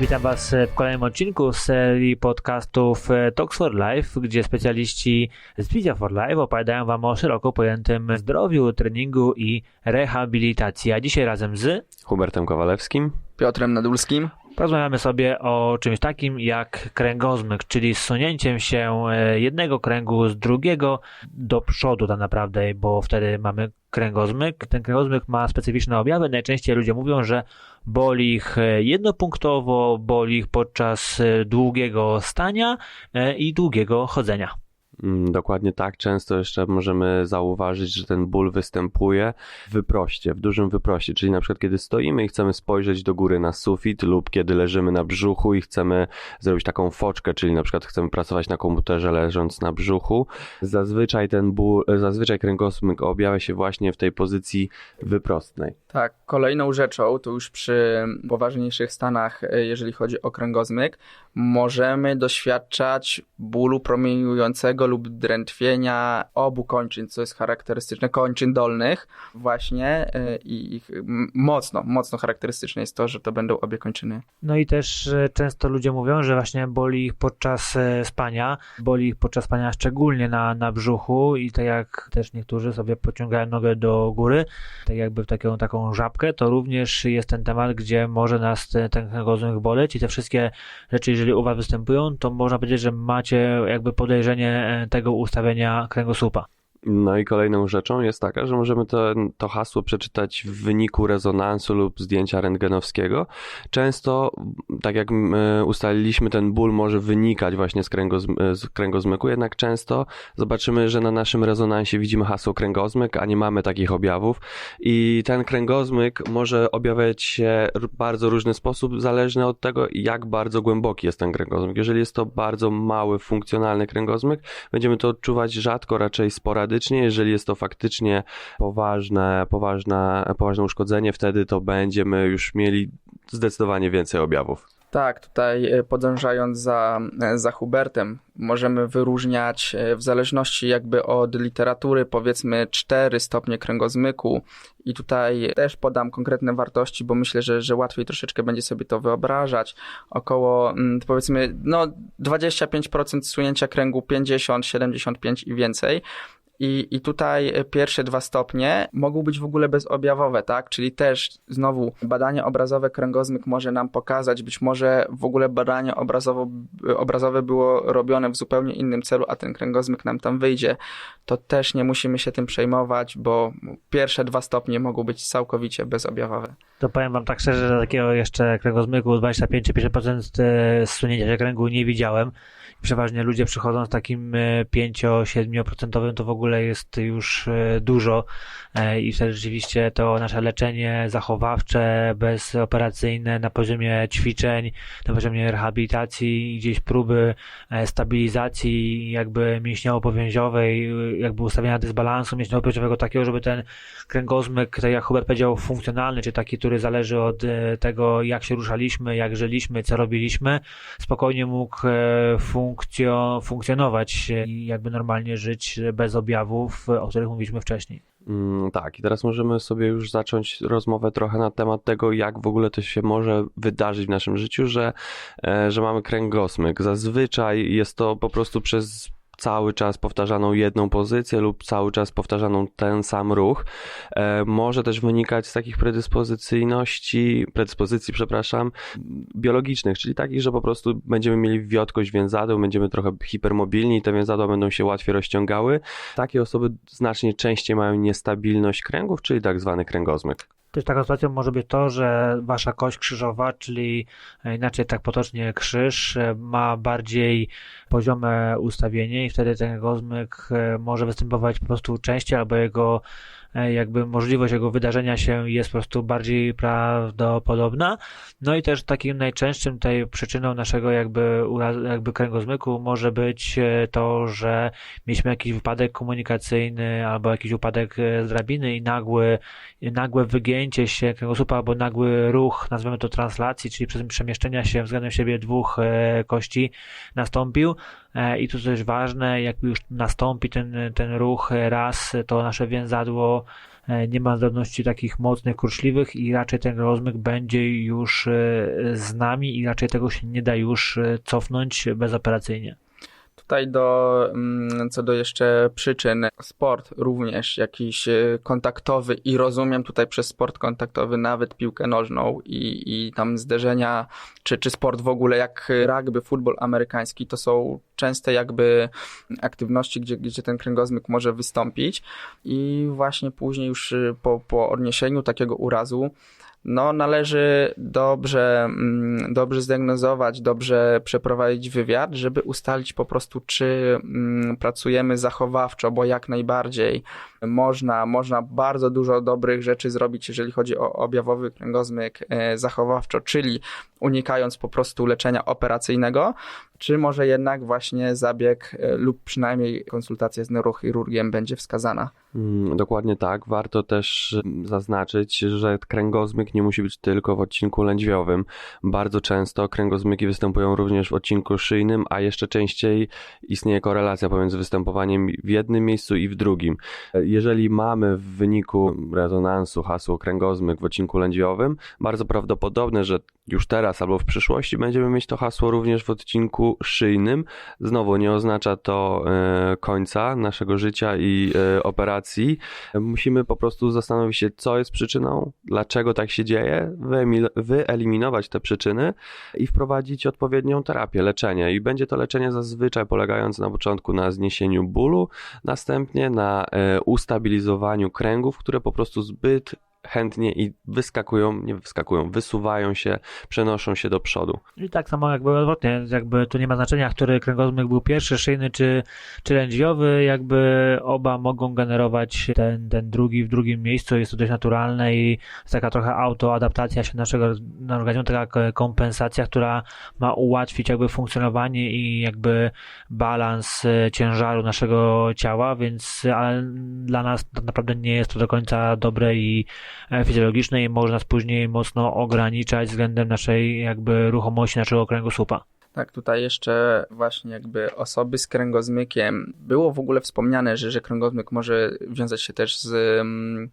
Witam Was w kolejnym odcinku z serii podcastów Talks for Life, gdzie specjaliści z Vizja for Life opowiadają Wam o szeroko pojętym zdrowiu, treningu i rehabilitacji. A dzisiaj razem z Hubertem Kowalewskim, Piotrem Nadulskim. Porozmawiamy sobie o czymś takim jak kręgozmyk, czyli zsunięciem się e, jednego kręgu z drugiego do przodu tak naprawdę, bo wtedy mamy kręgozmyk. Ten kręgozmyk ma specyficzne objawy. Najczęściej ludzie mówią, że boli ich e, jednopunktowo, boli ich podczas e, długiego stania i długiego chodzenia. Mm, dokładnie tak. Często jeszcze możemy zauważyć, że ten ból występuje w wyproście, w dużym wyproście, czyli na przykład kiedy stoimy i chcemy spojrzeć do góry na sufit lub kiedy leżymy na brzuchu i chcemy zrobić taką foczkę, czyli na przykład chcemy pracować na komputerze leżąc na brzuchu. Zazwyczaj ten ból, zazwyczaj kręgosłup objawia się właśnie w tej pozycji wyprostnej. Tak, kolejną rzeczą, to już przy poważniejszych stanach, e, jeżeli chodzi o kręgozmyk, możemy doświadczać bólu promieniującego lub drętwienia obu kończyn, co jest charakterystyczne, kończyn dolnych właśnie e, i ich mocno, mocno charakterystyczne jest to, że to będą obie kończyny. No i też e, często ludzie mówią, że właśnie boli ich podczas spania, boli ich podczas spania szczególnie na, na brzuchu i tak jak też niektórzy sobie pociągają nogę do góry, tak jakby w taką, taką żabkę, to również jest ten temat, gdzie może nas ten, ten kręgosłup boleć i te wszystkie rzeczy, jeżeli u Was występują, to można powiedzieć, że macie jakby podejrzenie e, tego ustawienia kręgosłupa. No i kolejną rzeczą jest taka, że możemy to, to hasło przeczytać w wyniku rezonansu lub zdjęcia rentgenowskiego. Często, tak jak ustaliliśmy, ten ból może wynikać właśnie z, kręgozm z kręgozmyku, jednak często zobaczymy, że na naszym rezonansie widzimy hasło kręgozmyk, a nie mamy takich objawów. I ten kręgozmyk może objawiać się w bardzo różny sposób, zależny od tego, jak bardzo głęboki jest ten kręgozmyk. Jeżeli jest to bardzo mały, funkcjonalny kręgozmyk, będziemy to odczuwać rzadko, raczej sporadycznie medycznie. Jeżeli jest to faktycznie poważne, poważne, poważne uszkodzenie, wtedy to będziemy już mieli zdecydowanie więcej objawów. Tak, tutaj e, podążając za, e, za Hubertem, możemy wyróżniać e, w zależności jakby od literatury powiedzmy 4 stopnie kręgozmyku i tutaj też podam konkretne wartości, bo myślę, że, że łatwiej troszeczkę będzie sobie to wyobrażać. Około mm, powiedzmy no 25% sunięcia kręgu, 50, 75 i więcej. I, I tutaj pierwsze dwa stopnie mogą być w ogóle bezobjawowe, tak? Czyli też znowu badanie obrazowe kręgozmyk może nam pokazać, być może w ogóle badanie obrazowo, obrazowe było robione w zupełnie innym celu, a ten kręgozmyk nam tam wyjdzie. To też nie musimy się tym przejmować, bo pierwsze dwa stopnie mogą być całkowicie bezobjawowe. To powiem wam tak szczerze, że takiego jeszcze kręgozmyku 25 50% zsunięcia się kręgu nie widziałem przeważnie ludzie przychodzą z takim 5-7% e, to w ogóle jest już e, dużo e, i wtedy rzeczywiście to nasze leczenie zachowawcze, bezoperacyjne na poziomie ćwiczeń, na poziomie rehabilitacji, gdzieś próby stabilizacji jakby mięśniowo-powięziowej, jakby ustawienia dysbalansu mięśniowo-powięziowego takiego, żeby ten kręgozmyk, tak jak Hubert powiedział, funkcjonalny, czy taki, który zależy od tego, jak się ruszaliśmy, jak żyliśmy, co robiliśmy, spokojnie mógł funkcjonować funkcjo, funkcjonować i jakby normalnie żyć bez objawów, o których mówiliśmy wcześniej. Mm, tak, i teraz możemy sobie już zacząć rozmowę trochę na temat tego, jak w ogóle to się może wydarzyć w naszym życiu, że, e, że mamy kręgosmyk. Zazwyczaj jest to po prostu przez cały czas powtarzaną jedną pozycję lub cały czas powtarzaną ten sam ruch, e, może też wynikać z takich predyspozycyjności, predyspozycji, przepraszam, biologicznych, czyli takich, że po prostu będziemy mieli wiotkość więzadeł, będziemy trochę hipermobilni, te więzadła będą się łatwiej rozciągały. Takie osoby znacznie częściej mają niestabilność kręgów, czyli tak zwany kręgozmyk. Też taką sytuacją może być to, że wasza kość krzyżowa, czyli inaczej tak potocznie krzyż, ma bardziej poziome ustawienie i wtedy ten gozmyk e, może występować po prostu częściej albo jego E, jakby możliwość jego wydarzenia się jest po prostu bardziej prawdopodobna. No i też takim najczęstszym tutaj przyczyną naszego jakby, jakby kręgozmyku może być e, to, że mieliśmy jakiś wypadek komunikacyjny albo jakiś upadek z drabiny i nagły, nagłe wygięcie się kręgosłupa albo nagły ruch, nazwijmy to translacji, czyli przemieszczenia się względem siebie dwóch e, kości nastąpił. E, I tu też ważne, jak już nastąpi ten, ten ruch raz, to nasze więzadło e, nie ma zdolności takich mocnych, kurczliwych i raczej ten rozmyk będzie już z nami i raczej tego się nie da już cofnąć bezoperacyjnie. Tutaj do, mm, co do jeszcze przyczyn, sport również jakiś e, kontaktowy i rozumiem tutaj przez sport kontaktowy nawet piłkę nożną i, i tam zderzenia, czy, czy sport w ogóle jak rugby, futbol amerykański, to są częste jakby aktywności, gdzie, gdzie ten kręgozmyk może wystąpić. I właśnie później już e, po, po odniesieniu takiego urazu no, należy dobrze, mm, dobrze zdiagnozować, dobrze przeprowadzić wywiad, żeby ustalić po prostu, czy mm, pracujemy zachowawczo, bo jak najbardziej można, można bardzo dużo dobrych rzeczy zrobić, jeżeli chodzi o objawowy kręgozmyk e, zachowawczo, czyli unikając po prostu leczenia operacyjnego, czy może jednak właśnie zabieg e, lub przynajmniej konsultacja z neurochirurgiem będzie wskazana. Mm, dokładnie tak. Warto też mm, zaznaczyć, że kręgozmyk nie musi być tylko w odcinku lędźwiowym. Bardzo często kręgozmyki występują również w odcinku szyjnym, a jeszcze częściej istnieje korelacja pomiędzy występowaniem w jednym miejscu i w drugim. Jeżeli mamy w wyniku rezonansu hasło kręgozmyk w odcinku lędźwiowym, bardzo prawdopodobne, że już teraz albo w przyszłości będziemy mieć to hasło również w odcinku szyjnym. Znowu nie oznacza to e, końca naszego życia i e, operacji. Musimy po prostu zastanowić się, co jest przyczyną, dlaczego tak się dzieje, wyeliminować te przyczyny i wprowadzić odpowiednią terapię, leczenie. I będzie to leczenie zazwyczaj polegające na początku na zniesieniu bólu, następnie na e, ustabilizowaniu kręgów, które po prostu zbyt chętnie i wyskakują, nie wyskakują, wysuwają się, przenoszą się do przodu. I tak samo jakby odwrotnie, jakby tu nie ma znaczenia, który kręgozmyk był pierwszy, szyjny czy, czy lędźwiowy, jakby oba mogą generować ten, ten drugi w drugim miejscu, jest to dość naturalne i taka trochę autoadaptacja się naszego organizmu, taka kompensacja, która ma ułatwić jakby funkcjonowanie i jakby balans e, ciężaru naszego ciała, więc ale dla nas tak naprawdę nie jest to do końca dobre i fizjologicznej i może nas później mocno ograniczać względem naszej jakby ruchomości naszego kręgosłupa. Tak, tutaj jeszcze właśnie jakby osoby z kręgozmykiem. Było w ogóle wspomniane, że, że kręgozmyk może wiązać się też z mm,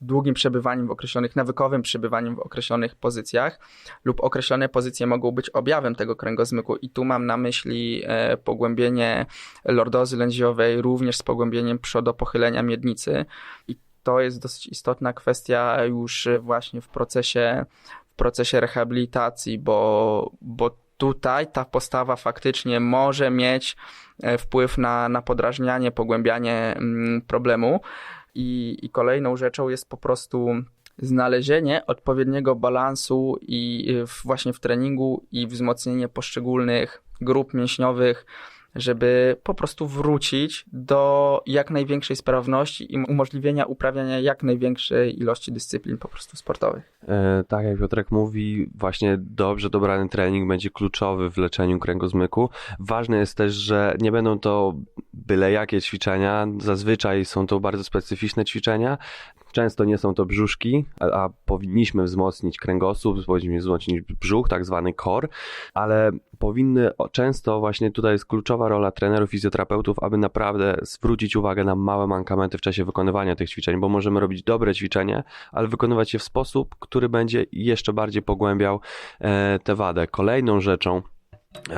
długim przebywaniem w określonych, nawykowym przebywaniem w określonych pozycjach lub określone pozycje mogą być objawem tego kręgozmyku i tu mam na myśli e, pogłębienie lordozy lędźwiowej również z pogłębieniem przodopochylenia miednicy i to jest dosyć istotna kwestia już właśnie w procesie, w procesie rehabilitacji, bo, bo tutaj ta postawa faktycznie może mieć e, wpływ na, na podrażnianie, pogłębianie mm, problemu. I, I kolejną rzeczą jest po prostu znalezienie odpowiedniego balansu i właśnie w treningu i wzmocnienie poszczególnych grup mięśniowych żeby po prostu wrócić do jak największej sprawności i umożliwienia uprawiania jak największej ilości dyscyplin po prostu sportowych. E, tak jak Piotrek mówi, właśnie dobrze dobrany trening będzie kluczowy w leczeniu kręgozmyku. Ważne jest też, że nie będą to byle jakie ćwiczenia, zazwyczaj są to bardzo specyficzne ćwiczenia, Często nie są to brzuszki, a, powinniśmy wzmocnić kręgosłup, powinniśmy wzmocnić brzuch, tak zwany core, ale powinny często właśnie tutaj jest kluczowa rola trenerów, fizjoterapeutów, aby naprawdę zwrócić uwagę na małe mankamenty w czasie wykonywania tych ćwiczeń, bo możemy robić dobre ćwiczenie, ale wykonywać je w sposób, który będzie jeszcze bardziej pogłębiał e, tę wadę. Kolejną rzeczą,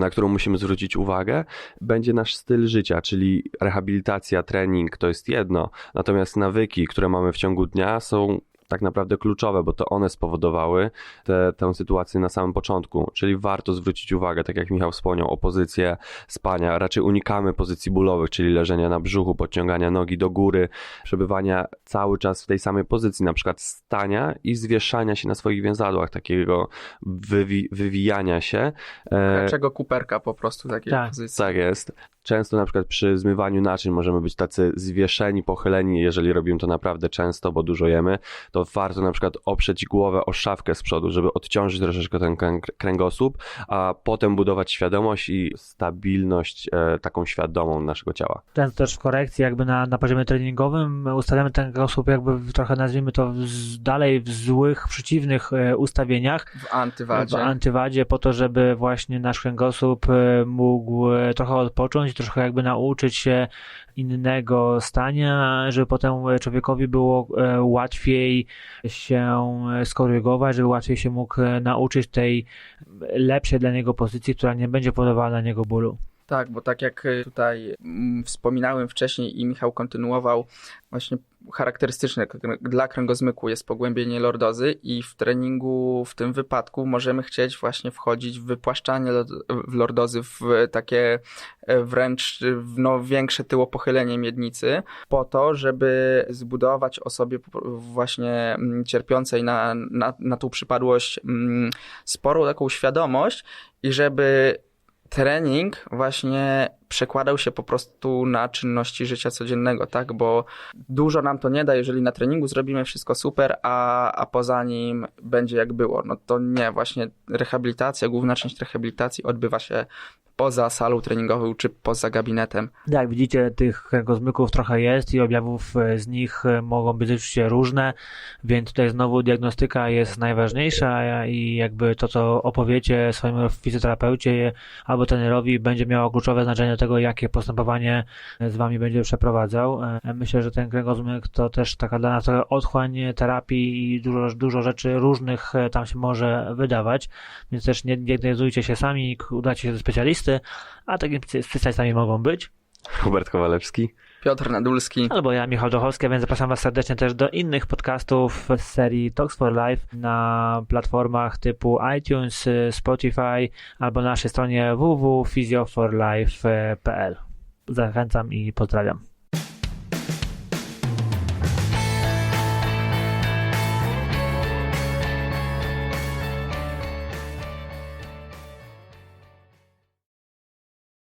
na którą musimy zwrócić uwagę, będzie nasz styl życia, czyli rehabilitacja, trening to jest jedno, natomiast nawyki, które mamy w ciągu dnia są tak naprawdę kluczowe, bo to one spowodowały te, tę sytuację na samym początku. Czyli warto zwrócić uwagę, tak jak Michał wspomniał, o pozycję spania. Raczej unikamy pozycji bólowych, czyli leżenia na brzuchu, podciągania nogi do góry, przebywania cały czas w tej samej pozycji, na przykład stania i zwieszania się na swoich więzadłach, takiego wywi wywijania się. E, Dlaczego kuperka po prostu takiej tak. pozycji? Tak jest. Często na przykład przy zmywaniu naczyń możemy być tacy zwieszeni, pochyleni, jeżeli robimy to naprawdę często, bo dużo jemy, to warto na przykład oprzeć głowę o szafkę z przodu, żeby odciążyć troszeczkę ten kręg- kręgosłup, a potem budować świadomość i stabilność e, taką świadomą naszego ciała. Często też w korekcji jakby na, na poziomie treningowym ustawiamy ten kręgosłup jakby trochę nazwijmy to w, dalej w złych, przeciwnych e, ustawieniach, W antywadzie. w antywadzie po to, żeby właśnie nasz kręgosłup e, mógł e, trochę odpocząć, trochę jakby nauczyć się innego stania, żeby potem człowiekowi było e, łatwiej się e, skorygować, żeby łatwiej się mógł e, nauczyć tej lepszej dla niego pozycji, która nie będzie powodowała na niego bólu. Tak, bo tak jak y, tutaj mm, wspominałem wcześniej i Michał kontynuował, właśnie charakterystyczne dla kręgozmyku jest pogłębienie lordozy i w treningu w tym wypadku możemy chcieć właśnie wchodzić w wypłaszczanie w lordozy, w takie e, wręcz w no, większe tyłopochylenie miednicy po to, żeby zbudować osobie właśnie mm, cierpiącej na, na, na tą przypadłość mm, sporą taką świadomość i żeby trening właśnie przekładał się po prostu na czynności życia codziennego, tak? Bo dużo nam to nie da, jeżeli na treningu zrobimy wszystko super, a, a poza nim będzie jak było. No to nie, właśnie rehabilitacja, główna część rehabilitacji odbywa się poza salą treningową czy poza gabinetem. Jak widzicie, tych kręgozmyków trochę jest i objawów e, z nich e, mogą być oczywiście różne, więc tutaj znowu diagnostyka jest najważniejsza i jakby to, co opowiecie swojemu fizjoterapeucie albo trenerowi będzie miało kluczowe znaczenie tego, jakie postępowanie z wami będzie przeprowadzał. E, Myślę, że ten kręgozmyk to też taka dla nas otchłań terapii i dużo, dużo rzeczy różnych e, tam się może wydawać, więc też nie diagnozujcie się sami, udacie się do specjalisty, a takimi spe- specjalistami mogą być. Hubert Kowalewski. Piotr Nadulski. Albo ja, Michał Dochowski, a więc zapraszam Was serdecznie też do innych podcastów z serii Talks for Life na platformach typu iTunes, Spotify albo na naszej stronie www.physioforlife.pl. Zachęcam i pozdrawiam.